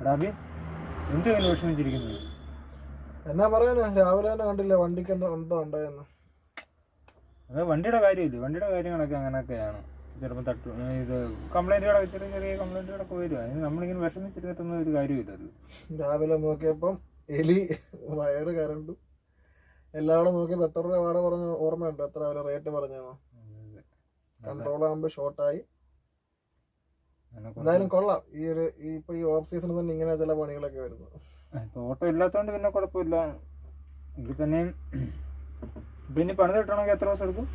എടാ അബി എന്ത് വിഷമിച്ചിരിക്കുന്നു എന്നാ പറയാനാ രാവിലെ തന്നെ കണ്ടില്ല വണ്ടിക്ക് എന്താ എന്തോ ഉണ്ടായെന്ന്. അത് വണ്ടിയുടെ കാര്യമില്ല? വണ്ടിയുടെ കാര്യങ്ങളൊക്കെ അങ്ങനെയൊക്കെയാണ്. ചിലപ്പോൾ തട്ടു ഇത് കംപ്ലൈന്റുകളൊക്കെ ചെറിയ ചെറിയ കംപ്ലൈന്റുകളൊക്കെ വരും. അതിന് നമ്മളിങ്ങനെ വിഷമിച്ചിരുന്നിട്ടൊന്നും ഒരു കാര്യമില്ല അത്. രാവിലെ നോക്കിയപ്പം എലി വയറ് കരണ്ടു. എല്ലാവരും നോക്കിയപ്പോൾ എത്ര രൂപ വാടക പറഞ്ഞ ഓർമ്മയുണ്ടോ? എത്ര അവരെ റേറ്റ് പറഞ്ഞു കൺട്രോൾ ആകുമ്പോൾ ഷോർട്ടായി എന്തായാലും കൊള്ളാം. ഈ ഒരു ഇപ്പൊ ഈ ഓഫ് സീസണിൽ തന്നെ ഇങ്ങനെ ചില പണികളൊക്കെ വരുന്നു. ഓട്ടോ ഇല്ലാത്തതുകൊണ്ട് പിന്നെ കുഴപ്പമില്ല. എങ്കിൽ തന്നെയും പിന്നെ പണിത് കിട്ടണമെങ്കിൽ എത്ര ദിവസം എടുക്കും?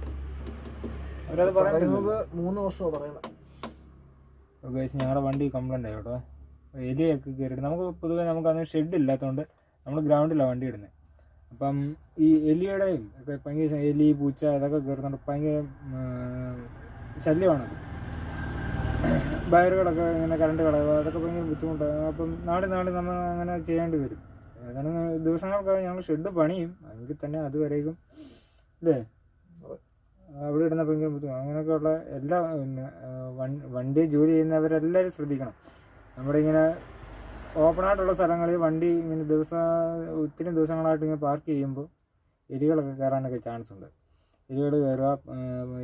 അവരത് പറയുന്നത് മൂന്ന് വർഷമോ പറയുന്നത് ഗൈസ് ഞങ്ങളുടെ വണ്ടി കംപ്ലൈന്റ് ആയി കേട്ടോ. എലിയൊക്കെ കയറിയിട്ട് നമുക്ക് പൊതുവെ നമുക്ക് അന്ന് ഷെഡ് ഇല്ലാത്തതുകൊണ്ട് നമ്മൾ ഗ്രൗണ്ടിലാണ് വണ്ടി ഇടുന്നത് അപ്പം ഈ എലിയുടെയും ഒക്കെ ഭയങ്കര എലി പൂച്ച ഇതൊക്കെ കയറുന്നുണ്ട് ഭയങ്കര ശല്യമാണത്. വയറുകളൊക്കെ ഇങ്ങനെ കറണ്ട് കളയുക അതൊക്കെ ഭയങ്കര ബുദ്ധിമുട്ടാണ്. അപ്പം നാളെ നാളെ നമ്മൾ അങ്ങനെ ചെയ്യേണ്ടി വരും. ഏതാനും ദിവസങ്ങൾക്കായി ഞങ്ങൾ ഷെഡ് പണിയും. എങ്കിൽ തന്നെ അതുവരേക്കും അല്ലേ അവിടെ ഇടുന്ന ഭയങ്കര ബുദ്ധിമുട്ട് അങ്ങനെയൊക്കെയുള്ള എല്ലാ വണ്ടി ജോലി ചെയ്യുന്നവരെല്ലാവരും ശ്രദ്ധിക്കണം. നമ്മുടെ ഇങ്ങനെ ഓപ്പണായിട്ടുള്ള സ്ഥലങ്ങളിൽ വണ്ടി ഇങ്ങനെ ദിവസം ഒത്തിരി ദിവസങ്ങളായിട്ട് ഇങ്ങനെ പാർക്ക് ചെയ്യുമ്പോൾ എലികളൊക്കെ കയറാനൊക്കെ ചാൻസ് ഉണ്ട്. എലികൾ കയറുക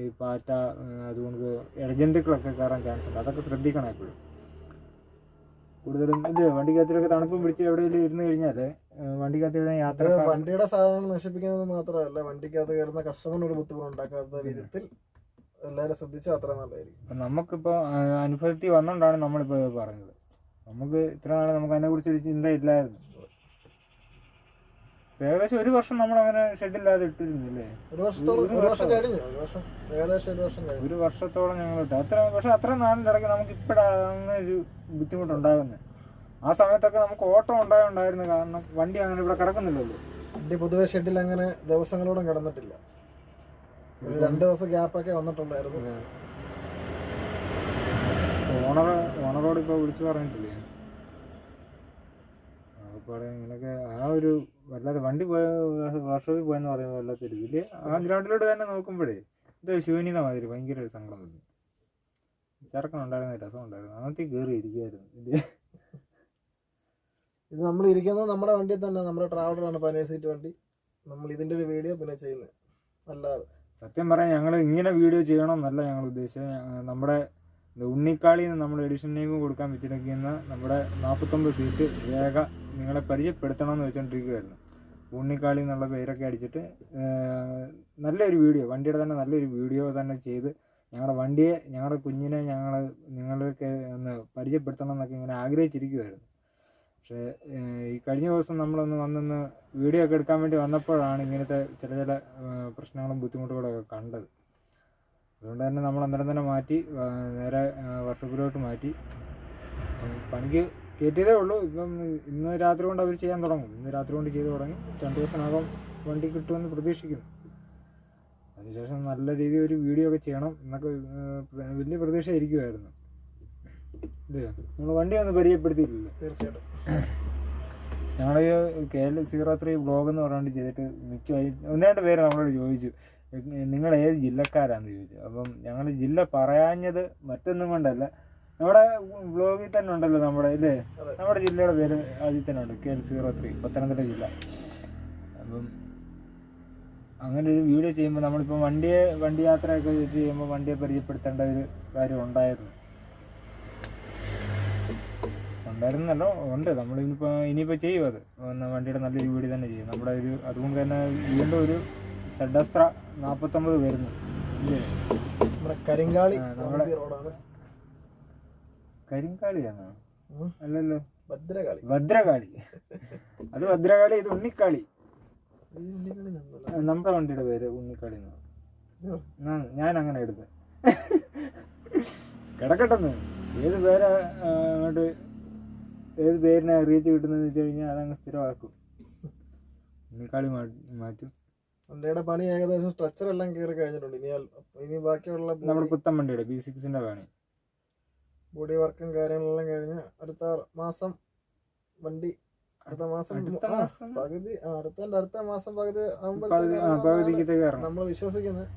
ഈ പാറ്റ അതുകൊണ്ട് ഇഴജന്തുക്കളൊക്കെ കയറാൻ ചാൻസ് ഉണ്ട്. അതൊക്കെ ശ്രദ്ധിക്കണം എപ്പോഴും. കൂടുതലും ഇത് വണ്ടിക്കകത്തിലൊക്കെ തണുപ്പും പിടിച്ച് എവിടെയെങ്കിലും ഇരുന്ന് കഴിഞ്ഞാൽ വണ്ടിക്കകത്ത് യാത്ര വണ്ടിയുടെ സാധനങ്ങൾ നശിപ്പിക്കുന്നത് മാത്രമല്ല വണ്ടിക്കകത്ത് കയറുന്ന കസ്റ്റമറിന് ഒരു ബുദ്ധിമുട്ട് ഉണ്ടാക്കാത്ത വിധത്തിൽ എല്ലാവരും ശ്രദ്ധിച്ചാൽ അത്ര നല്ലതായിരിക്കും. നമുക്കിപ്പോൾ അനുഭവത്തിൽ വന്നുകൊണ്ടാണ് നമ്മളിപ്പോൾ പറഞ്ഞത്. നമുക്ക് ഇത്ര നാളെ നമുക്ക് അതിനെക്കുറിച്ച് ഒരു ചിന്ത ഇല്ലായിരുന്നു ഇപ്പൊ ഏകദേശം ഒരു വർഷം നമ്മൾ അങ്ങനെ ഷെഡില്ലാതെ ഇട്ടിരുന്നില്ലേ? ഒരു വർഷത്തോളം ഒരു വർഷത്തോളം ഞങ്ങൾ ഇട്ടു. അത്ര പക്ഷെ അത്ര നാളിന്റെ ഇടയ്ക്ക് നമുക്ക് ഇപ്പോഴാണ് ഒരു ബുദ്ധിമുട്ടുണ്ടാകുന്നത്. ആ സമയത്തൊക്കെ നമുക്ക് ഓട്ടം ഉണ്ടായുണ്ടായിരുന്നു കാരണം വണ്ടി അങ്ങനെ ഇവിടെ കിടക്കുന്നില്ലല്ലോ. വണ്ടി പൊതുവെ ഷെഡിൽ അങ്ങനെ ദിവസങ്ങളോടും കിടന്നിട്ടില്ല. ഒരു രണ്ട് ദിവസം ഗ്യാപ്പൊക്കെ വന്നിട്ടുണ്ടായിരുന്നു. ഓണർ ഓണറോട് ഇപ്പോൾ വിളിച്ചു പറഞ്ഞിട്ടില്ലേ? അപ്പോൾ ഇങ്ങനെയൊക്കെ ആ ഒരു വല്ലാതെ വണ്ടി പോയ വർഷോപ്പിൽ പോയെന്ന് പറയുമ്പോൾ വല്ലാത്തൊരു ഇതിൽ ആ ഗ്രൗണ്ടിലോട്ട് തന്നെ നോക്കുമ്പോഴേ ഇത് ശൂന്യത മാതിരി ഭയങ്കര സങ്കടം തോന്നി. ചെറുക്കനുണ്ടായിരുന്ന രസം ഉണ്ടായിരുന്നു. അന്നത്തെ കയറി ഇരിക്കുമായിരുന്നു ഇത് ഇത് നമ്മൾ ഇരിക്കുന്നത് നമ്മുടെ വണ്ടി തന്നെ. നമ്മുടെ ട്രാവലറാണ് പതിനേഴ് സീറ്റ് വണ്ടി. നമ്മൾ ഇതിന്റെ ഒരു വീഡിയോ പിന്നെ ചെയ്യുന്നത് അല്ലാതെ. സത്യം പറയാം ഞങ്ങൾ ഇങ്ങനെ വീഡിയോ ചെയ്യണം എന്നല്ല ഞങ്ങൾ ഉദ്ദേശിച്ചത്. നമ്മുടെ ഉണ്ണിക്കാളിന്ന് ഉണ്ണിക്കാളി നമ്മൾ എഡിഷൻ നെയിം കൊടുക്കാൻ വെച്ചിരിക്കുന്ന നമ്മുടെ നാൽപ്പത്തൊമ്പത് സീറ്റ് രേഖ നിങ്ങളെ പരിചയപ്പെടുത്തണം പരിചയപ്പെടുത്തണമെന്ന് വെച്ചോണ്ടിരിക്കുകയായിരുന്നു ഉണ്ണിക്കാളി എന്നുള്ള പേരൊക്കെ അടിച്ചിട്ട് നല്ലൊരു വീഡിയോ വണ്ടിയുടെ തന്നെ നല്ലൊരു വീഡിയോ തന്നെ ചെയ്ത് ഞങ്ങളുടെ വണ്ടിയെ ഞങ്ങളുടെ കുഞ്ഞിനെ ഞങ്ങൾ നിങ്ങളൊക്കെ ഒന്ന് പരിചയപ്പെടുത്തണം എന്നൊക്കെ ഇങ്ങനെ ആഗ്രഹിച്ചിരിക്കുമായിരുന്നു പക്ഷേ ഈ കഴിഞ്ഞ ദിവസം നമ്മളൊന്ന് വന്നൊന്ന് വീഡിയോ ഒക്കെ എടുക്കാൻ വേണ്ടി വന്നപ്പോഴാണ് ഇങ്ങനത്തെ ചില ചില പ്രശ്നങ്ങളും ബുദ്ധിമുട്ടുകളൊക്കെ കണ്ടത്. അതുകൊണ്ട് തന്നെ നമ്മൾ അന്നേരം തന്നെ മാറ്റി നേരെ വർഷപ്പിലോട്ട് മാറ്റി. പണിക്ക് കയറ്റിയതേ ഉള്ളൂ. ഇപ്പം ഇന്ന് രാത്രി കൊണ്ട് അവർ ചെയ്യാൻ തുടങ്ങും. ഇന്ന് രാത്രി കൊണ്ട് ചെയ്ത് തുടങ്ങി. രണ്ട് ദിവസത്തിനകം വണ്ടി കിട്ടുമെന്ന് പ്രതീക്ഷിക്കുന്നു. അതിനുശേഷം നല്ല രീതിയിൽ ഒരു വീഡിയോ ഒക്കെ ചെയ്യണം എന്നൊക്കെ വലിയ പ്രതീക്ഷ ഇരിക്കുമായിരുന്നു ഇത് നമ്മൾ വണ്ടി ഒന്ന് പരിചയപ്പെടുത്തിയിട്ടില്ല. തീർച്ചയായിട്ടും. ഞങ്ങൾ K L zero three blog എന്ന് പറഞ്ഞുകൊണ്ട് ചെയ്തിട്ട് മിക്ക ഒന്ന് രണ്ട് പേര് നമ്മളോട് ചോദിച്ചു നിങ്ങൾ ഏത് ജില്ലക്കാരാന്ന്? ചോദിച്ചു. അപ്പം ഞങ്ങൾ ജില്ല പറയാഞ്ഞത് മറ്റൊന്നും കൊണ്ടല്ല നമ്മുടെ വ്ലോഗിൽ തന്നെ ഉണ്ടല്ലോ നമ്മുടെ ഇല്ലേ നമ്മുടെ ജില്ലയുടെ പേര് അതിൽ തന്നെ ഉണ്ട്. K L zero three Pathanamthitta ജില്ല. അപ്പം അങ്ങനെ ഒരു വീഡിയോ ചെയ്യുമ്പോൾ നമ്മളിപ്പോൾ വണ്ടിയെ വണ്ടി യാത്രയൊക്കെ വെച്ച് ചെയ്യുമ്പോൾ വണ്ടിയെ പരിചയപ്പെടുത്തേണ്ട ഒരു കാര്യം ഉണ്ടായിരുന്നു. ഉണ്ടായിരുന്നല്ലോ ഉണ്ട്. നമ്മൾ ഇനിയിപ്പോൾ ചെയ്യും അത്. വണ്ടിയുടെ നല്ലൊരു വീഡിയോ തന്നെ ചെയ്യും. നമ്മുടെ ഒരു അതുകൊണ്ട് തന്നെ വീണ്ടും ഒരു സെഡസ്ത്ര നാൽപ്പത്തൊമ്പത് വരുന്നു. ഇല്ലേ? നമ്മുടെ കരിങ്കാളി നമ്മുടെ- കരിങ്കാളിയാണോ. അല്ലല്ലോ. ഭദ്രകാളി. ഭദ്രകാളി. അത് ഭദ്രകാളി ഇത് ഉണ്ണിക്കാളി. നമ്മുടെ വണ്ടിയുടെ പേര് ഉണ്ണിക്കാളി എന്നാണ് ഞാൻ അങ്ങനെ എടുത്ത്. കിടക്കട്ടെന്ന്. ഏത് പേരാ അങ്ങോട്ട് ഏത് പേരിനെ റീച്ച് കിട്ടുന്നതെന്ന് വെച്ച് കഴിഞ്ഞാൽ അതങ്ങ് സ്ഥിരമാക്കും. ഉണ്ണിക്കാളി മാറ്റും. വണ്ടിയുടെ പണി ഏകദേശം സ്ട്രക്ചർ എല്ലാം കയറി കഴിഞ്ഞിട്ടുണ്ട്. ഇനി ഇനി ബാക്കിയുള്ള നമ്മുടെ പുത്തൻ വണ്ടിയുടെ ബി സിക്സിന്റെ പണി. ബോഡി വർക്കും കാര്യങ്ങളെല്ലാം കഴിഞ്ഞ് അടുത്ത മാസം വണ്ടി അടുത്ത മാസം പകുതി അടുത്ത അടുത്ത മാസം പകുതി ആകുമ്പോഴത്തേക്കും നമ്മൾ വിശ്വസിക്കുന്നത്.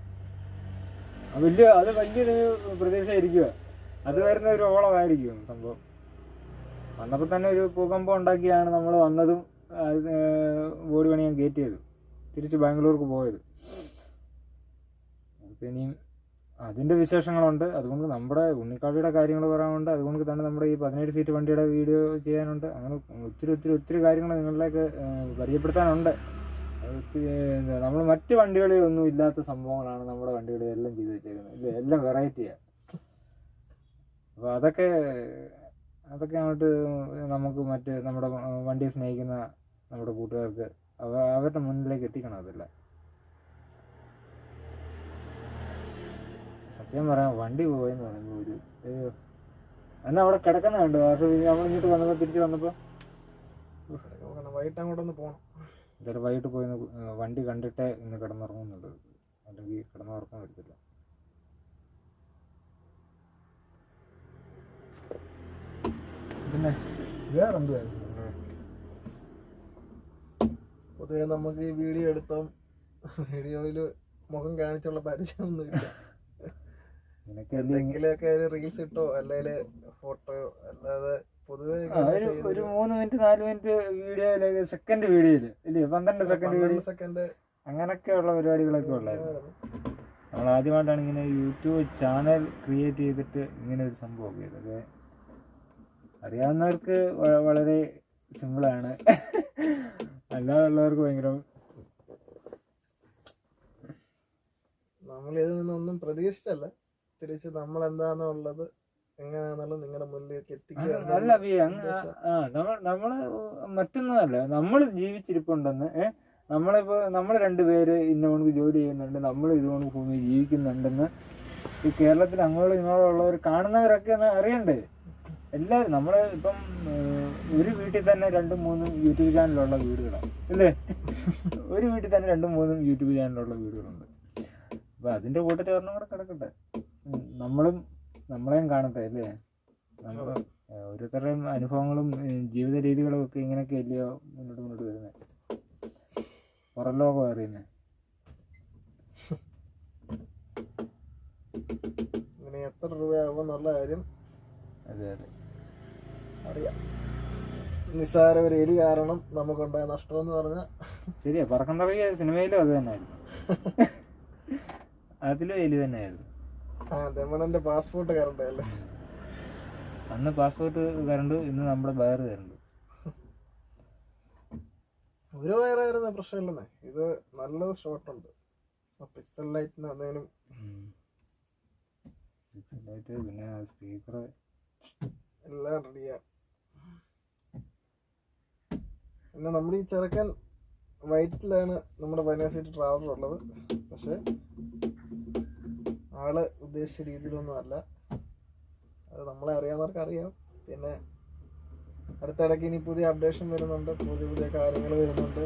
അത് വലിയ അത് വലിയൊരു പ്രതീക്ഷ ആയിരിക്കുക അത് വരുന്ന ഒരു ഓളമായിരിക്കും സംഭവം. വന്നപ്പോൾ തന്നെ ഒരു ഭൂകമ്പം ഉണ്ടാക്കിയാണ് നമ്മൾ വന്നതും ബോഡി പണിയാൻ കയറ്റിയത്. തിരിച്ച് ബാംഗ്ലൂർക്ക് പോയത്. അപ്പം ഇനിയും അതിന്റെ വിശേഷങ്ങളുണ്ട്. അതുകൊണ്ട് നമ്മുടെ ഉണ്ണിക്കാവിയുടെ കാര്യങ്ങൾ പറയാനുണ്ട്. അതുകൊണ്ട് തന്നെ നമ്മുടെ ഈ പതിനേഴ് സീറ്റ് വണ്ടിയുടെ വീഡിയോ ചെയ്യാനുണ്ട്. അങ്ങനെ ഒത്തിരി ഒത്തിരി ഒത്തിരി കാര്യങ്ങൾ നിങ്ങളിലേക്ക് പരിചയപ്പെടുത്താനുണ്ട്. നമ്മൾ മറ്റ് വണ്ടികളിൽ ഒന്നും ഇല്ലാത്ത സംഭവങ്ങളാണ് നമ്മുടെ വണ്ടികളിൽ എല്ലാം ചെയ്ത് വെച്ചേക്കുന്നത്. ഇല്ല എല്ലാം വെറൈറ്റിയാണ് അപ്പോൾ അതൊക്കെ അതൊക്കെ അങ്ങോട്ട് നമുക്ക് മറ്റ് നമ്മുടെ വണ്ടിയെ സ്നേഹിക്കുന്ന നമ്മുടെ കൂട്ടുകാർക്ക് അവ അവരുടെ മുന്നിലേക്ക് എത്തിക്കണം അതെല്ലാം? സത്യം പറയാം വണ്ടി പോയെന്ന് പറയുമ്പോൾ ഒരു എന്നാ അവിടെ കിടക്കുന്ന കണ്ടു? നമ്മൾ ഇങ്ങോട്ട് വന്നപ്പോൾ തിരിച്ച് വന്നപ്പോൾ വൈകിട്ട് അങ്ങോട്ടൊന്ന് പോകണം എന്നിട്ട് വൈകിട്ട് പോയി വണ്ടി കണ്ടിട്ടേ ഇന്ന് കിടന്നുറങ്ങുന്നുണ്ട് അല്ലെങ്കിൽ കിടന്നുറക്കാൻ പറ്റത്തില്ല പിന്നെ വേറെന്തുവായിരുന്നു പൊതുവെ നമുക്ക് ഈ വീഡിയോ എടുത്തും വീഡിയോയിൽ മുഖം കാണിച്ചുള്ള പരിചയമൊന്നുമില്ല. വലിയ എന്തെങ്കിലുമൊക്കെ ഒരു റീൽസ് ഇട്ടോ അല്ലെങ്കിൽ ഫോട്ടോയോ അല്ലാതെ പൊതുവെ ഒരു ഒരു മൂന്ന് മിനിറ്റ് നാല് മിനിറ്റ് വീഡിയോയിൽ സെക്കൻഡ് വീഡിയോയിൽ ഇല്ലേ? പന്ത്രണ്ട് സെക്കൻഡ് വീഡിയോ സെക്കൻഡ് അങ്ങനൊക്കെയുള്ള പരിപാടികളൊക്കെ ഉള്ളായിരുന്നു. നമ്മൾ ആദ്യമായിട്ടാണ് ഇങ്ങനെ യൂട്യൂബ് ചാനൽ ക്രിയേറ്റ് ചെയ്തിട്ട് ഇങ്ങനെ ഒരു സംഭവം ഇതൊക്കെ അറിയാവുന്നവർക്ക് വളരെ സിമ്പിളാണ് അല്ലാതുള്ളവർക്ക് ഭയങ്കര നമ്മൾ ഇതിൽ നിന്നൊന്നും പ്രതീക്ഷിച്ചല്ല തിരിച്ച് നമ്മൾ എന്താണെന്നുള്ളത് എങ്ങനെയാണെന്നുള്ളത് നിങ്ങളുടെ മുന്നിലേക്ക് എത്തിക്കുക അല്ല നമ്മൾ മറ്റൊന്നുമല്ല നമ്മൾ ജീവിച്ചിരിപ്പുണ്ടെന്ന് ഏഹ് നമ്മളിപ്പോ നമ്മൾ രണ്ടുപേര് ഇന്നവണക്ക് ജോലി ചെയ്യുന്നുണ്ട് നമ്മൾ ഇതുകൊണ്ട് ഭൂമി ജീവിക്കുന്നുണ്ടെന്ന് ഈ കേരളത്തിൽ അങ്ങോട്ടും ഇങ്ങോട്ടും ഉള്ളവർ കാണുന്നവരൊക്കെ ഒന്ന് അറിയണ്ടേ? എല്ലാവരും നമ്മൾ ഇപ്പം ഒരു വീട്ടിൽ തന്നെ രണ്ടും മൂന്നും യൂട്യൂബ് ചാനലുള്ള വീടുകളാണ് അല്ലേ? ഒരു വീട്ടിൽ തന്നെ രണ്ടും മൂന്നും യൂട്യൂബ് ചാനലുള്ള വീടുകളുണ്ട്. അപ്പൊ അതിന്റെ കൂട്ടത്തിൽ ഒരെണ്ണം കൂടെ കിടക്കട്ടെ. നമ്മളും നമ്മളെയും കാണട്ടെ അല്ലേ? ഓരോരുത്തരുടെയും അനുഭവങ്ങളും ജീവിത രീതികളും ഒക്കെ ഇങ്ങനെയൊക്കെ അല്ലയോ മുന്നോട്ട് മുന്നോട്ട് വരുന്നത് പുറം ലോകം അറിയുന്നത് ഇങ്ങനെ എത്ര രൂപയാകും എന്നുള്ള കാര്യം അതെ അതെ. അറിയാം. നിസ്സാര ഒരു എലി കാരണം നമുക്കുണ്ടായ നഷ്ടം എന്ന് പറഞ്ഞാൽ ശരിയാ പറക്കം തുടങ്ങിയ സിനിമയിലും അത് തന്നെയായിരുന്നു. അതിലും എലി തന്നെയായിരുന്നു. ആ രമണന്റെ പാസ്പോർട്ട് കറണ്ട് അല്ലേ? അന്ന് പാസ്പോർട്ട് കരണ്ട് ഇന്ന് നമ്മുടെ ബയർ കരണ്ട് ഒരു വയറായിരുന്ന പ്രശ്നമില്ലെന്നേ. ഇത് നല്ലത് ഷോട്ട് ഉണ്ട്. പിക്സൽ ലൈറ്റിന് എന്തെങ്കിലും പിന്നെ സ്പീക്കർ എല്ലാം റെഡിയാ പിന്നെ നമ്മൾ ഈ ചെറുക്കൻ വൈറ്റിലാണ് നമ്മുടെ ബൈനാസിറ്റി ട്രാവലർ ഉള്ളത്. പക്ഷെ ആൾ ഉദ്ദേശിച്ച രീതിയിലൊന്നും അല്ല. അത് നമ്മളെ അറിയാവുന്നവർക്ക് അറിയാം. പിന്നെ അടുത്തിടയ്ക്ക് ഇനി പുതിയ അപ്ഡേഷൻ വരുന്നുണ്ട്. പുതിയ പുതിയ കാര്യങ്ങൾ വരുന്നുണ്ട്.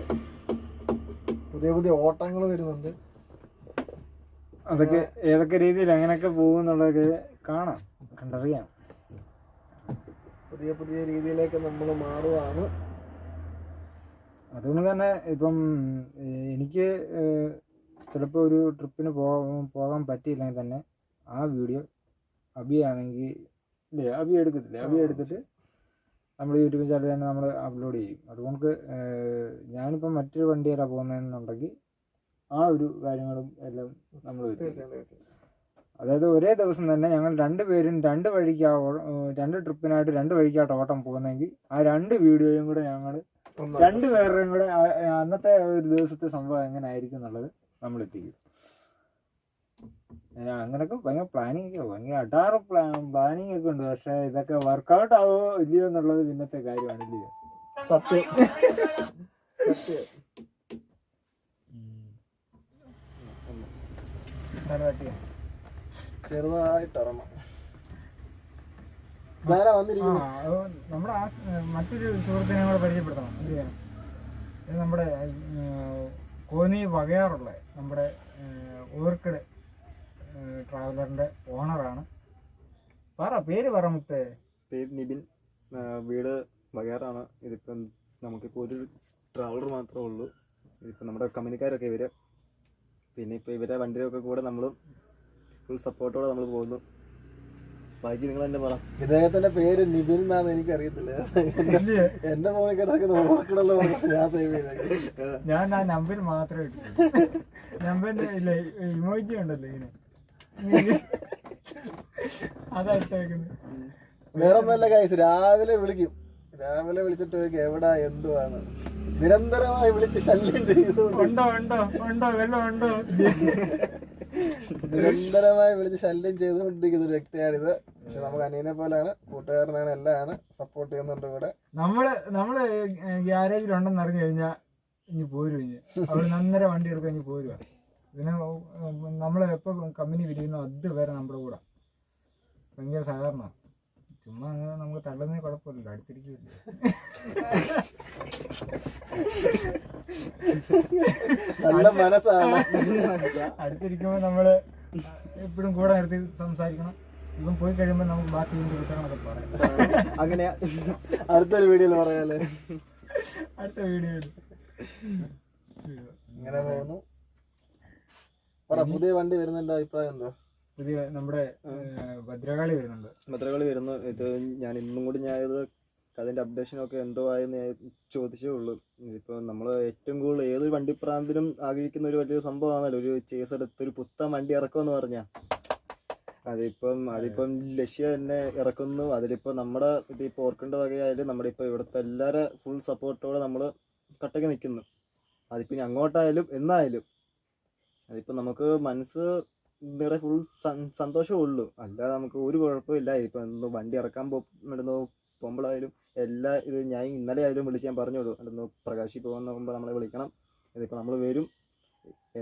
പുതിയ പുതിയ ഓട്ടങ്ങൾ വരുന്നുണ്ട്. അതൊക്കെ ഏതൊക്കെ രീതിയിൽ എങ്ങനെയൊക്കെ പോകും എന്നുള്ളതൊക്കെ കാണാം. കണ്ടറിയാം. പുതിയ പുതിയ രീതിയിലേക്ക് നമ്മൾ മാറുവാണ്. അതുകൊണ്ട് തന്നെ ഇപ്പം എനിക്ക് ചിലപ്പോൾ ഒരു ട്രിപ്പിന് പോകാൻ പോകാൻ പറ്റിയില്ലെങ്കിൽ തന്നെ ആ വീഡിയോ അബിയാണെങ്കിൽ ഇല്ലേ? അബി എടുക്കത്തില്ലേ? അബി. എടുത്തിട്ട് നമ്മൾ യൂട്യൂബ് ചാനലിൽ തന്നെ നമ്മൾ അപ്ലോഡ് ചെയ്യും. അതുകൊണ്ട് ഞാനിപ്പോൾ മറ്റൊരു വണ്ടിയിലാണ് പോകുന്നതെന്നുണ്ടെങ്കിൽ ആ ഒരു കാര്യങ്ങളും എല്ലാം നമ്മൾ അതായത് ഒരേ ദിവസം തന്നെ ഞങ്ങൾ രണ്ട് വഴിക്കാ രണ്ട് ഏഹ്, രണ്ട് ട്രിപ്പിനായിട്ട് രണ്ട് വഴിക്കായിട്ട് ഓട്ടം പോകുന്നെങ്കിൽ ആ രണ്ട് വീഡിയോയും കൂടെ ഞങ്ങൾ രണ്ട് പേരുടെയും കൂടെ അന്നത്തെ ഒരു ദിവസത്തെ സംഭവം എങ്ങനെ ആയിരിക്കും എന്നുള്ളത് നമ്മൾ എത്തിക്കും ഏ, അങ്ങനൊക്കെ ഭയങ്കര പ്ലാനിങ് ഒക്കെ ഭയങ്കര അടാറ് പ്ലാനിങ് ഒക്കെ ഉണ്ട്. പക്ഷെ ഇതൊക്കെ വർക്കൗട്ട് ആവോ ഇല്ലയോ എന്നുള്ളത് പിന്നത്തെ കാര്യമാണ് ഇല്ലയോ? സത്യം. സത്യം. ചെറുതായിട്ട് ഇറങ്ങണം ധാരാ വന്നിരിക്കുന്നു. നമ്മുടെ മറ്റൊരു സുഹൃത്തിനെ കൂടെ പരിചയപ്പെടുത്തണം. ഇത് നമ്മുടെ കോന്നി വകയാറുള്ള നമ്മുടെ ഓർക്കിഡ് ട്രാവലറിന്റെ ഓണറാണ് പറ പേര് പറ മുത്തേ. പേര് നിബിൻ. വീട് വകയാറാണ്. ഇതിപ്പം നമുക്കിപ്പോൾ ഒരു ട്രാവലർ മാത്രമേ ഉള്ളൂ. ഇതിപ്പോൾ നമ്മുടെ കമ്പനിക്കാരൊക്കെ ഇവർ പിന്നെ ഇപ്പോൾ ഇവരെ വണ്ടിയൊക്കെ കൂടെ നമ്മളും ഫുൾ സപ്പോർട്ടോടെ നമ്മൾ പോകുന്നു. ബാക്കി നിങ്ങൾ എന്നെ പറ. ഇദ്ദേഹത്തിന്റെ പേര് നിബിൻ എന്നാന്ന് എനിക്ക് അറിയത്തില്ല ഇല്ലേ? എന്റെ ഫോണിൽ കിടക്കുന്ന ഓർക്കണല്ലോ ഞാൻ സേവ് ചെയ്തേക്കും ഞാൻ ആ നമ്പർ മാത്രമേ ഇട്ടിട്ടുള്ളൂ നമ്പറിന്റെ ഇല്ല ഇമോജി ഉണ്ടല്ലോ ഇങ്ങനെ. അതാ ഇട്ടേക്കുന്നത്. വേറെ ഒന്നല്ല കാര്യം രാവിലെ വിളിക്കും. രാവിലെ വിളിച്ചിട്ട് ചോദിക്കും എവിടാ എന്തുവാന്ന്. നിരന്തരമായി വിളിച്ച് ശല്യം ചെയ്തു ഉണ്ടോ ഉണ്ടോ ഉണ്ടോ വെള്ളം ഉണ്ടോ? നിരന്തരമായി വിളിച്ച് ശല്യം ചെയ്തുകൊണ്ടിരിക്കുന്ന ഒരു വ്യക്തിയാണിത്. പക്ഷെ നമുക്ക് അനിയനെ പോലെയാണ് കൂട്ടുകാരനാണ് എല്ലാമാണ് സപ്പോർട്ട് ചെയ്യുന്നുണ്ട് ഇവിടെ. നമ്മൾ നമ്മൾ ഗ്യാരേജിലുണ്ടെന്ന് അറിഞ്ഞു കഴിഞ്ഞാൽ ഇനി പോരും ഇനി അവൾ നന്നര വണ്ടി എടുക്കാൻ ഇനി പോരുക പിന്നെ നമ്മൾ എപ്പോ കമ്പനി പിരിയുന്നോ അതുവരെ നമ്മുടെ കൂടെ. ഭയങ്കര സഹകരണ ചുമ്മാ നമുക്ക് തള്ളുന്നേ കുഴപ്പമില്ലല്ലോ അടുത്തിരിക്കില്ല നല്ല മനസ്സാണ്. അടുത്തിരിക്കുമ്പോൾ നമ്മൾ എപ്പോഴും കൂടെ നിർത്തി സംസാരിക്കണം. ഇവൻ പോയി കഴിയുമ്പോൾ നമുക്ക് ബാക്കി കുറ്റങ്ങളൊക്കെ പറയാം. അങ്ങനെയാ അടുത്തൊരു വീഡിയോയിൽ പറയാല്ലേ അടുത്ത വീഡിയോയിൽ. ഇങ്ങനെ പോകുന്നു. പുതിയ വണ്ടി വരുന്നതിന്റെ അഭിപ്രായം എന്തോ? പുതിയ നമ്മുടെ ഭദ്രകാളി വരുന്നുണ്ട്. ഭദ്രകാളി വരുന്നു. ഇത് ഞാൻ ഇന്നും കൂടി ഞാൻ ഇത് അതിന്റെ അപ്ഡേഷനൊക്കെ എന്തോ ആയെന്ന് ഞാൻ ചോദിച്ചേ ഉള്ളൂ. ഇതിപ്പോ നമ്മൾ ഏറ്റവും കൂടുതൽ ഏത് വണ്ടിപ്രാന്തിനും ആഗ്രഹിക്കുന്ന ഒരു വലിയൊരു സംഭവമാണല്ലോ. ഒരു ചേസ് എടുത്ത് ഒരു പുത്തൻ വണ്ടി ഇറക്കുമെന്ന് പറഞ്ഞാൽ അതിപ്പം അതിപ്പം ലക്ഷ്യ തന്നെ ഇറക്കുന്നു. അതിലിപ്പോ നമ്മുടെ ഇതിപ്പോ ഓർക്കേണ്ട വകയായാലും നമ്മുടെ ഇപ്പൊ ഇവിടുത്തെ എല്ലാവരുടെ ഫുൾ സപ്പോർട്ടോടെ നമ്മൾ കട്ടക്ക് നിൽക്കുന്നു. അതിപ്പോ ഇനി അങ്ങോട്ടായാലും എന്നായാലും അതിപ്പോ നമുക്ക് മനസ്സ് നിറയെ ഫുൾ സന്തോഷമേ ഉള്ളൂ അല്ലാതെ നമുക്ക് ഒരു കുഴപ്പമില്ല. ഇപ്പൊ എന്തോ വണ്ടി ഇറക്കാൻ പോകുന്നു പോകുമ്പോഴായാലും എല്ലാ ഇത് ഞാൻ ഇന്നലെ ആയാലും വിളിച്ച് ഞാൻ പറഞ്ഞോളൂ എന്തോ പ്രകാശി പോകാൻ നോക്കുമ്പോൾ നമ്മളെ വിളിക്കണം. ഇതിപ്പോ നമ്മൾ വരും.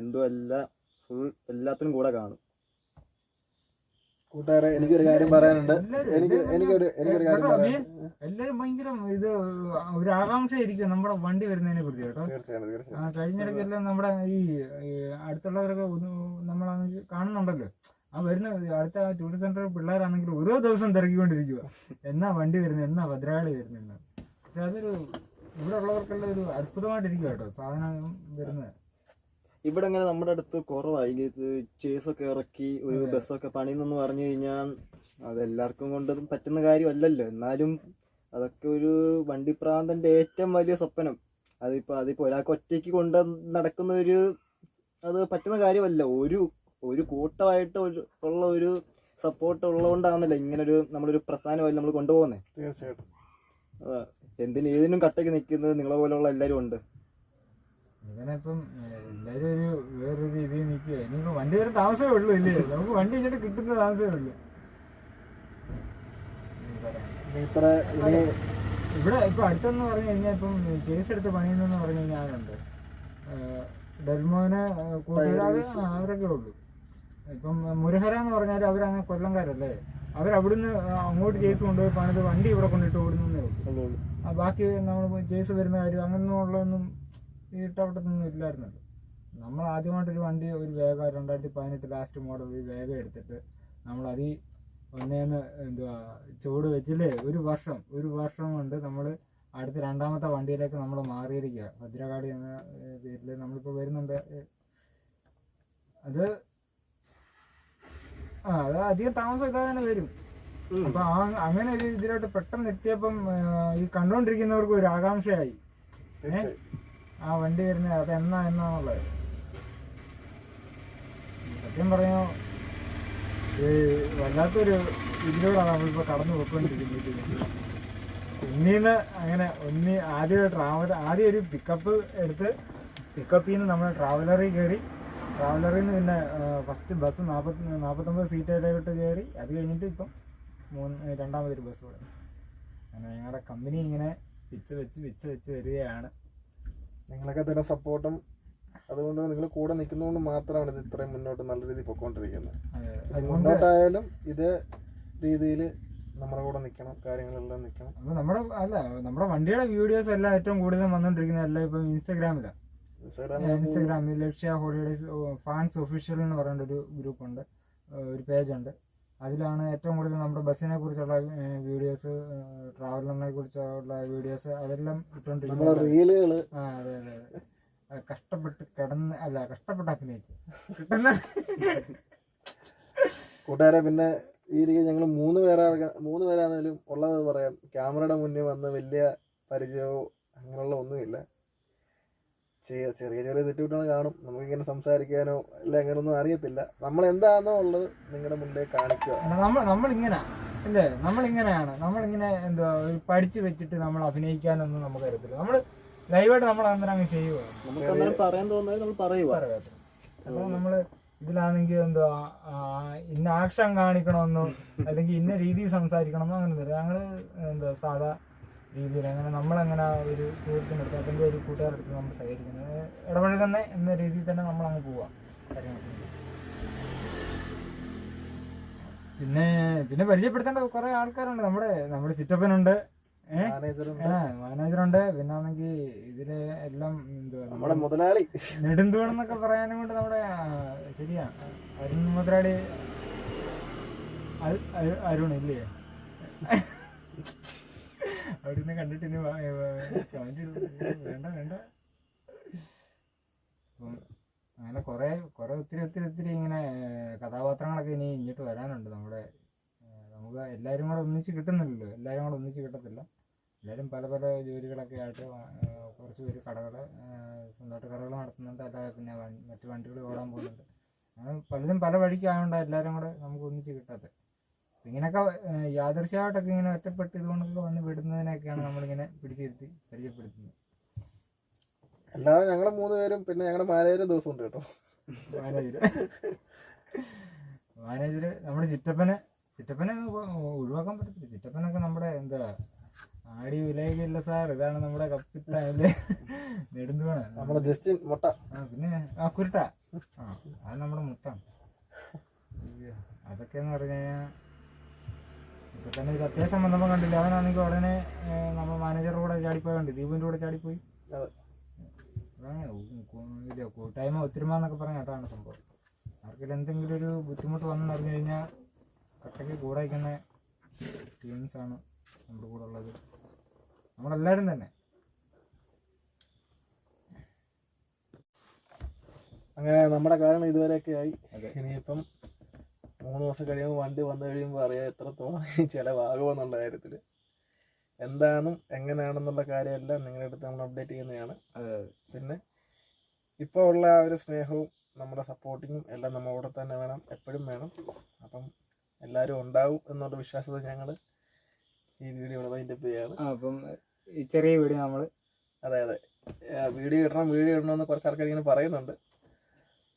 എന്തോ എല്ലാ ഫുൾ എല്ലാത്തിനും കൂടെ കാണും. കൂട്ടുകാരെ എനിക്കൊരു കാര്യം പറയാനുണ്ട്. എനിക്ക് എനിക്കൊരു എനിക്കൊരു കാര്യം പറയാനുണ്ട്. എല്ലാരും ഭയങ്കര ഇത് ഒരു ആകാംക്ഷയായിരിക്കും നമ്മുടെ വണ്ടി വരുന്നതിനെ കുറിച്ച് കേട്ടോ. ആ കഴിഞ്ഞിടയ്ക്ക് എല്ലാം നമ്മുടെ ഈ അടുത്തുള്ളവരൊക്കെ നമ്മളാണെങ്കിൽ കാണുന്നുണ്ടല്ലോ. ആ വരുന്ന അടുത്ത ടൂറിസ്റ്റ് സെന്റർ പിള്ളേരാണെങ്കിൽ ഓരോ ദിവസം തിരക്കിക്കൊണ്ടിരിക്കുക എന്നാ വണ്ടി വരുന്നത് എന്നാ ഭദ്രകാളി വരുന്നത് പക്ഷെ അതൊരു ഇവിടെ ഉള്ളവർക്കെല്ലാം ഒരു അത്ഭുതമായിട്ടിരിക്കുക കേട്ടോ സാധനം വരുന്നത്. ഇവിടെ ഇങ്ങനെ നമ്മുടെ അടുത്ത് കുറവായി. ചേസൊക്കെ ഇറക്കി ഒരു. ബസ്സൊക്കെ പണിയെന്ന് പറഞ്ഞു കഴിഞ്ഞാൽ അതെല്ലാവർക്കും കൊണ്ട് പറ്റുന്ന കാര്യമല്ലല്ലോ. എന്നാലും അതൊക്കെ ഒരു വണ്ടിപ്രാന്തന്റെ ഏറ്റവും വലിയ സ്വപ്നം. അതിപ്പോ അതിപ്പോ ഒരാൾക്ക് ഒറ്റയ്ക്ക് കൊണ്ട് നടക്കുന്ന ഒരു അത് പറ്റുന്ന കാര്യമല്ല. ഒരു ഒരു കൂട്ടമായിട്ട് ഒരു ഉള്ള ഒരു സപ്പോർട്ട് ഉള്ളതുകൊണ്ടാണല്ലോ ഇങ്ങനെ ഒരു നമ്മളൊരു പ്രസ്ഥാനമായി നമ്മൾ കൊണ്ടുപോകുന്നത് തീർച്ചയായിട്ടും. എന്തിനും ഏതിനും കട്ടയ്ക്ക് നിൽക്കുന്നത് നിങ്ങളെ പോലെയുള്ള എല്ലാവരും ഉണ്ട്. ഇങ്ങനെ ഇപ്പം ഏഹ്, എല്ലാരും ഒരു വേറൊരു രീതിയിൽ നിൽക്കുക ഇനിയിപ്പോ വണ്ടി വരെ താമസമേ ഉള്ളൂ ഇല്ലേ? നമുക്ക് വണ്ടി ഇങ്ങോട്ട് കിട്ടുന്ന താമസമേ ഉള്ളൂ. ഇവിടെ ഇപ്പൊ അടുത്തെന്ന് പറഞ്ഞു കഴിഞ്ഞാൽ ഇപ്പം ചേസ് എടുത്ത് പണിയുന്നെന്ന് പറഞ്ഞു കഴിഞ്ഞാൽ ആരുണ്ട് ഡെൽമോന് കൂട്ടുകാർ അവരൊക്കെ ഉള്ളൂ. ഇപ്പം മുരഹര എന്ന് പറഞ്ഞാൽ അവരങ്ങനെ കൊല്ലംകാരല്ലേ? അവരവിടുന്ന് അങ്ങോട്ട് ചേസ് കൊണ്ടുപോയി പണിത് വണ്ടി ഇവിടെ കൊണ്ടിട്ട് ഓടുന്നേ ഉള്ളൂ. ബാക്കി നമ്മൾ ചേസ് വരുന്ന കാര്യം അങ്ങനെയുള്ളതൊന്നും ഈ ഇട്ടവട്ടത്തൊന്നും ഇല്ലായിരുന്നല്ലോ. നമ്മൾ ആദ്യമായിട്ടൊരു വണ്ടി ഒരു വേഗ രണ്ടായിരത്തി പതിനെട്ട് ലാസ്റ്റ് മോഡൽ ഒരു വേഗ എടുത്തിട്ട് നമ്മൾ അതിൽ ഒന്നേന്ന് എന്തുവാ ചൂട് വെച്ചില്ലേ ഒരു വർഷം ഒരു വർഷം കൊണ്ട് നമ്മൾ അടുത്ത രണ്ടാമത്തെ വണ്ടിയിലേക്ക് നമ്മൾ മാറിയിരിക്കുക ഭദ്രകാളി എന്ന പേരിൽ നമ്മളിപ്പോൾ വരുന്നുണ്ട്. അത് ആ അത് അധികം താമസം ഇല്ലാതെ തന്നെ വരും അപ്പൊ അങ്ങനെ ഒരു ഇതിലോട്ട് പെട്ടെന്ന് എത്തിയപ്പം ഈ കണ്ടോണ്ടിരിക്കുന്നവർക്ക് ഒരു ആകാംക്ഷയായി. തീർച്ചയായും. ആ വണ്ടി വരുന്നത് അത് എന്നാ എന്നാന്നുള്ളത്. സത്യം പറയോ ഈ വല്ലാത്തൊരു ഇതിലൂടെയാണ് നമ്മളിപ്പോ കടന്നു പോയിക്കൊണ്ടിരിക്കുന്നത്. ഒന്നീന്ന് അങ്ങനെ ഒന്നി ആദ്യം ട്രാവൽ ആദ്യം ഒരു പിക്കപ്പ് എടുത്ത് പിക്കപ്പിൽ നിന്ന് നമ്മൾ ട്രാവലറിൽ കയറി ട്രാവലറിൽ നിന്ന് പിന്നെ ഫസ്റ്റ് ബസ് നാൽപ്പത്തി നാൽപ്പത്തൊമ്പത് സീറ്റായിട്ട് കയറി അത് കഴിഞ്ഞിട്ട് ഇപ്പം മൂന്ന് രണ്ടാമതൊരു ബസ് കൂടെ. അങ്ങനെ ഞങ്ങളുടെ കമ്പനി ഇങ്ങനെ പിച്ച് വെച്ച് പിച്ച് വെച്ച് വരികയാണ്. നിങ്ങളൊക്കെ തരുന്ന സപ്പോർട്ടും അതുകൊണ്ട് നിങ്ങൾ കൂടെ നിൽക്കുന്നതുകൊണ്ട് മാത്രമാണ് ഇത് ഇത്രയും മുന്നോട്ട് നല്ല രീതിയിൽ പൊക്കോണ്ടിരിക്കുന്നത് മുന്നോട്ടായാലും ഇതേ രീതിയിൽ നമ്മുടെ കൂടെ നിൽക്കണം കാര്യങ്ങളെല്ലാം നിൽക്കണം. അപ്പൊ നമ്മുടെ അല്ല നമ്മുടെ വണ്ടിയുടെ വീഡിയോസ് എല്ലാം ഏറ്റവും കൂടുതൽ വന്നുകൊണ്ടിരിക്കുന്നത് എല്ലാം ഇപ്പം ഇൻസ്റ്റാഗ്രാമിലാണ് ഇൻസ്റ്റാഗ്രാമിൽ ലക്ഷ്യ ഹോളിഡേസ് ഫാൻസ് ഒഫീഷ്യൽ എന്ന് പറയേണ്ട ഒരു ഗ്രൂപ്പ് ഉണ്ട് ഒരു പേജ് ഉണ്ട്. അതിലാണ് ഏറ്റവും കൂടുതൽ നമ്മുടെ ബസ്സിനെ കുറിച്ചുള്ള വീഡിയോസ് ട്രാവലറിനെ കുറിച്ചുള്ള വീഡിയോസ് അതെല്ലാം ഇട്ടുകൊണ്ടിരിക്കുന്നത്. റീലുകൾ ആ അതെ അതെ അതെ. കഷ്ടപ്പെട്ട് കിടന്ന് അല്ല കഷ്ടപ്പെട്ട് അഭിനയിച്ച്. കിട്ടുന്ന കൂട്ടുകാരെ പിന്നെ ഈ രീതി ഞങ്ങൾ മൂന്ന് പേരാ മൂന്ന് പേരാണെങ്കിലും ഉള്ളത് പറയാം. ക്യാമറയുടെ മുന്നിൽ വന്ന് വലിയ പരിചയമോ അങ്ങനെയുള്ള ഒന്നുമില്ല. ചെറിയ ചെറിയ ചെറിയ തെറ്റുകൂട്ടുകൾ കാണും. നമുക്കിങ്ങനെ സംസാരിക്കാനോ അല്ല അങ്ങനെയൊന്നും അറിയത്തില്ല. നമ്മൾ എന്താണോ ഉള്ളത് നിങ്ങളുടെ മുന്നിൽ കാണിക്കുക. നമ്മൾ നമ്മളിങ്ങനെ. അല്ലേ നമ്മളിങ്ങനെയാണ്. നമ്മളിങ്ങനെ എന്തുവാ ഒരു പഠിച്ചു വെച്ചിട്ട് നമ്മൾ അഭിനയിക്കാനൊന്നും നമുക്ക് അറിയത്തില്ല. നമ്മൾ ലൈവായിട്ട് നമ്മൾ അന്നേരം അങ്ങ് ചെയ്യുക നമുക്ക് പറയാൻ തോന്നുന്നത് നമ്മൾ പറയുക അപ്പൊ നമ്മൾ ഇതിലാണെങ്കിൽ എന്തുവാ ഇന്ന ആക്ഷൻ കാണിക്കണമെന്നോ അല്ലെങ്കിൽ ഇന്ന രീതിയിൽ സംസാരിക്കണമെന്നോ അങ്ങനെ ഞങ്ങൾ എന്താ സാധാ രീതിയിൽ അങ്ങനെ നമ്മളങ്ങനെ ഒരു സുഹൃത്തിന്റെ അടുത്ത് അല്ലെങ്കിൽ ഒരു കൂട്ടുകാരുടെ അടുത്ത് നമ്മൾ സഹകരിക്കുന്നത് തന്നെ എന്ന രീതിയിൽ തന്നെ നമ്മൾ അങ്ങ് പോവാം. പിന്നെ പിന്നെ പരിചയപ്പെടുത്തേണ്ട കുറെ ആൾക്കാരുണ്ട്. നമ്മുടെ നമ്മുടെ ചിറ്റപ്പനുണ്ട്. മാനേജറുണ്ട്. പിന്നെ ആണെങ്കിൽ ഇതിൽ എല്ലാം എന്തുവാ? നമ്മുടെ മുതലാളി. നെടുന്തൂണം എന്നൊക്കെ പറയാനും കൊണ്ട് നമ്മുടെ ശരിയാ. അരുൺ മുതലാളി അരു- അരു- അരുൺ ഇല്ലേ? അവിടുന്ന് കണ്ടിട്ട് ഇനി. വേണ്ട വേണ്ട. അങ്ങനെ കുറെ കുറെ ഒത്തിരി ഒത്തിരി ഒത്തിരി ഇങ്ങനെ കഥാപാത്രങ്ങളൊക്കെ ഇനി ഇങ്ങോട്ട് വരാനുണ്ട് നമ്മുടെ നമുക്ക് എല്ലാവരും കൂടെ ഒന്നിച്ച് കിട്ടുന്നില്ലല്ലോ. എല്ലാവരും കൂടെ ഒന്നിച്ച് കിട്ടത്തില്ല. എല്ലാവരും പല പല ജോലികളൊക്കെ ആയിട്ട് കുറച്ച് പേര് കടകൾ സ്വന്തമായിട്ട് കടകൾ നടത്തുന്നുണ്ട്. അല്ലാതെ പിന്നെ മറ്റു വണ്ടികൾ ഓടാൻ പോകുന്നുണ്ട്. അങ്ങനെ പലരും പല വഴിക്കായതുകൊണ്ട് എല്ലാവരും കൂടെ നമുക്ക് ഒന്നിച്ച് കിട്ടാത്തത് ഇങ്ങനെയൊക്കെ യാദൃശ്യമായിട്ടൊക്കെ ഇങ്ങനെ ഒറ്റപ്പെട്ട് ഇതുകൊണ്ടൊക്കെ വന്ന് വിടുന്നതിനൊക്കെയാണ് നമ്മളിങ്ങനെ പിടിച്ചിരുത്തി പരിചയപ്പെടുത്തുന്നത്. അല്ലാതെ ഞങ്ങൾ മൂന്ന് പേരും പിന്നെ ഞങ്ങളുടെ മാനേജർ ദിവസം ഉണ്ട് കേട്ടോ. മാനേജർ മാനേജർ നമ്മുടെ ചിറ്റപ്പനെ ചിറ്റപ്പനെ ഒഴിവാക്കാൻ പറ്റത്തില്ല. ചിറ്റപ്പനൊക്കെ നമ്മുടെ എന്താ ആടി വിലയില്ല സാർ ഇതാണ് നമ്മുടെ കപ്പിത്താൽ നെടുന്തുവാണ് നമ്മുടെ ജസ്റ്റിൻ മുട്ട. ആ പിന്നെ ആ കുരുട്ട. ആ അത് നമ്മുടെ മുട്ട. അതൊക്കെ എന്ന് പറഞ്ഞു കഴിഞ്ഞാൽ ഇപ്പൊ തന്നെ ഒരു അത്യാവശ്യം വന്നപ്പോൾ കണ്ടില്ല? അവനാണെങ്കിൽ ഉടനെ നമ്മൾ മാനേജറുടെ കൂടെ ചാടിപ്പോയി കണ്ടു ദീപിന്റെ കൂടെ ചാടിപ്പോയി. അതാണ് ഇല്ല, കൂട്ടായ്മ ഒത്തൊരുമ എന്നൊക്കെ പറഞ്ഞ അതാണ് സംഭവം. ആർക്കിൽ എന്തെങ്കിലും ഒരു ബുദ്ധിമുട്ട് വന്നെന്ന് അറിഞ്ഞു കഴിഞ്ഞാൽ കട്ടയ്ക്ക് കൂടെ ഇരിക്കുന്ന ടീംസ് ആണ് നമ്മുടെ കൂടെ ഉള്ളത്. നമ്മളെല്ലാവരും തന്നെ. അങ്ങനെ നമ്മുടെ കാരണം ഇതുവരെയൊക്കെ ആയി. ഇനിയിപ്പം മൂന്ന് ദിവസം കഴിയുമ്പോൾ വണ്ടി വന്നു കഴിയുമ്പോൾ അറിയാം എത്രത്തോളം ചിലവാകുമെന്നുള്ള കാര്യത്തിൽ എന്താണെന്നും എങ്ങനെയാണെന്നുള്ള കാര്യമെല്ലാം നിങ്ങളുടെ അടുത്ത് നമ്മൾ അപ്ഡേറ്റ് ചെയ്യുന്നതാണ്. പിന്നെ ഇപ്പോൾ ഉള്ള ആ ഒരു സ്നേഹവും നമ്മുടെ സപ്പോർട്ടിങ്ങും എല്ലാം നമ്മുടെ കൂടെ തന്നെ വേണം എപ്പോഴും വേണം. അപ്പം എല്ലാവരും ഉണ്ടാവും എന്നുള്ള വിശ്വാസത്തിൽ ഞങ്ങൾ ഈ വീഡിയോ വൈൻഡപ്പ് ചെയ്യാണ് അപ്പം ഈ ചെറിയ വീഡിയോ നമ്മൾ അതെ അതെ. വീഡിയോ ഇടണം വീഡിയോ ഇടണമെന്ന് കുറച്ച് ആൾക്കാർ ഇങ്ങനെ പറയുന്നുണ്ട്.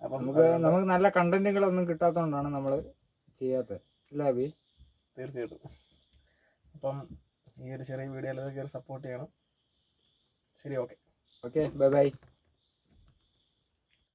അപ്പം നമുക്ക് നമുക്ക് നല്ല കണ്ടന്റുകളൊന്നും കിട്ടാത്തതുകൊണ്ടാണ് നമ്മൾ ചെയ്യാത്തത് അല്ലേ അബി? തീർച്ചയായിട്ടും. അപ്പം ഈ ഒരു ചെറിയ കയറി സപ്പോർട്ട് ചെയ്യണം. ശരി ഓക്കെ ഓക്കെ ബൈ ബൈ